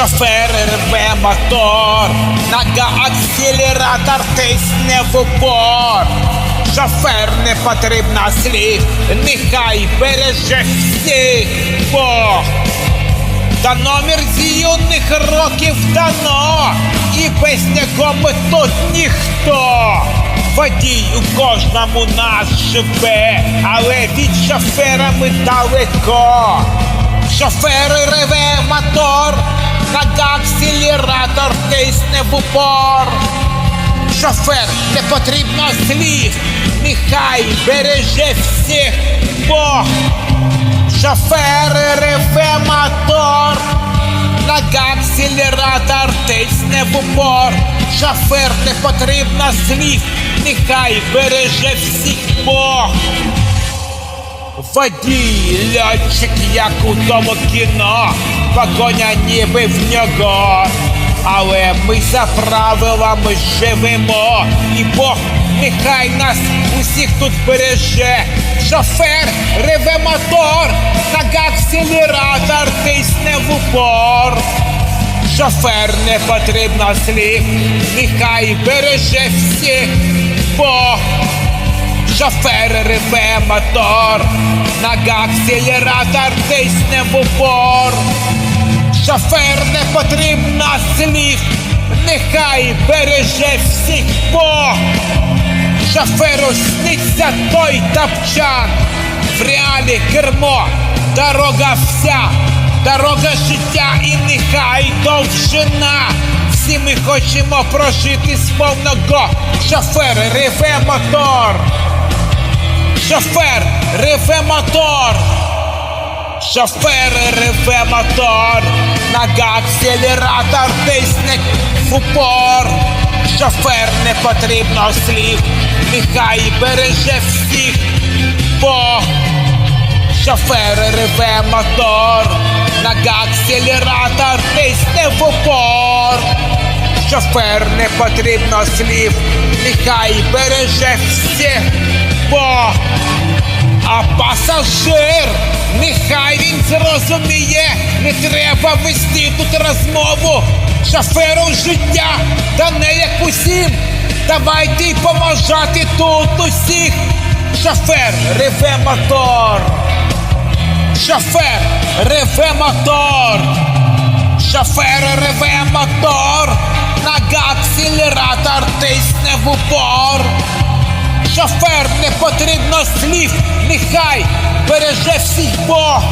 Шофер рве мотор, нога акселератор тисне в упор. Шофер не потрібна слів, нехай береже всіх Бог. Та номер з юних років дано, і без нього ми тут ніхто. Водій у кожному нас живе, але від шофера ми далеко. Шофер реве мотор, нога акселератор тисне в упор. Шофер не потрібно слів, нехай береже всіх Бог. Шофер реве мотор, нога акселератор тисне в упор. Шофер не потрібно слів, нехай береже всіх Бог. Водій, льотчик, як у тому кіно, погоня ніби в нього. Але ми за правилами живемо, і Бог нехай нас усіх тут береже. Шофер реве мотор, нога акселератор тисне в упор. Шофер не потрібно слів, нехай береже всіх Бог. Шофер реве мотор, нога акселератор тисне в упор. Шофер не потрібно слів, нехай береже всіх Бог. Шоферу сниться той тапчан, в реалі кермо, дорога вся, дорога життя і нехай довжина. Всі ми хочемо прожити сповного. Шофер реве мотор. Шофер реве мотор. Шофер реве мотор, нога акселератор тисне в упор. Шофер не потрібно слів, нехай береже всіх Бог. Шофер реве мотор, нога акселератор тисне в упор. Шофер не потрібно слів, нехай береже всіх. Пасажир, нехай він зрозуміє, не треба вести тут розмову. Шоферу життя, та не як усім. Давайте й поможати тут усіх. Шофер реве мотор. Шофер реве мотор. Шофер реве мотор. Нога акселератор тисне в упор. Шофер не потрібно слів, нехай береже всіх Бог.